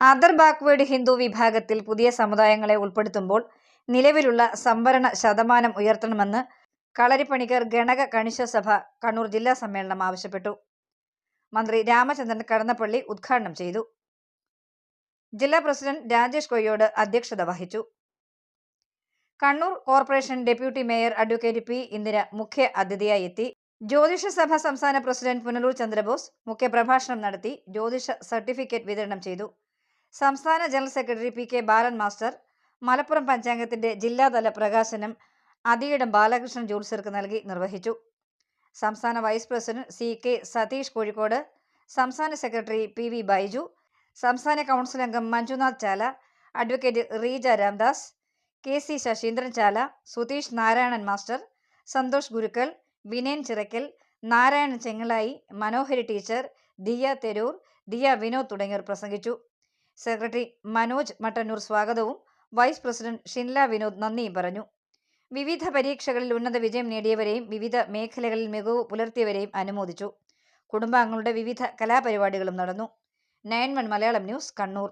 Other backward Hindu വിഭാഗത്തിൽ പുതിയ സമുദായങ്ങളെ ഉൾപ്പെടുത്തുമ്പോൾ നിലവിലുള്ള സംവരണ ശതമാനം ഉയർത്തണമെന്ന് കളരിപ്പണിക്കർ ഗണക കണിശ സഭ കണ്ണൂർ ജില്ലാ സമ്മേളനം ആവശ്യപ്പെട്ടു. മന്ത്രി രാമചന്ദ്രൻ കടന്നപ്പള്ളി ഉദ്ഘാടനം ചെയ്തു. ജില്ലാ പ്രസിഡന്റ് രാജേഷ് കൊയ്യോട് അധ്യക്ഷത വഹിച്ചു. Kannur corporation deputy mayor advocate P Indira മുഖ്യ അതിഥിയായി എത്തി. ജ്യോതിഷ സഭ സംസ്ഥാന പ്രസിഡന്റ് പുനലൂർ ചന്ദ്രബോസ് മുഖ്യപ്രഭാഷണം നടത്തി ജ്യോതിഷ സർട്ടിഫിക്കറ്റ് വിതരണം ചെയ്തു. സംസ്ഥാന general secretary P K Balan master Malappuram പഞ്ചാംഗത്തിന്റെ ജില്ലാതല പ്രകാശനം അതിയിടം ബാലകൃഷ്ണൻ ജോത്സ്യർക്ക് നൽകി നിർവഹിച്ചു. സംസ്ഥാന vice president C K Satheesh Kozhikode സംസ്ഥാന സെക്രട്ടറി പി വി ബൈജു സംസ്ഥാന കൗൺസിൽ അംഗം Manjunath Chala advocate Reeja Ramdas K C Sasheendran Chala Sutheesh Narayanan master Santhosh Gurukkal Vinayan Chirakkal Narayana Chengalayi Manohari teacher Diya Theroor Diya Vinod തുടങ്ങിയവർ പ്രസംഗിച്ചു. Secretary Manoj Mattannur സ്വാഗതവും vice president ഷിൻല Vinod നന്ദിയും പറഞ്ഞു. വിവിധ പരീക്ഷകളിൽ ഉന്നത വിജയം നേടിയവരെയും വിവിധ മേഖലകളിൽ മികവ് പുലർത്തിയവരെയും അനുമോദിച്ചു. കുടുംബാംഗങ്ങളുടെ വിവിധ കലാപരിപാടികളും നടന്നു. Nine one Malayalam news Kannur.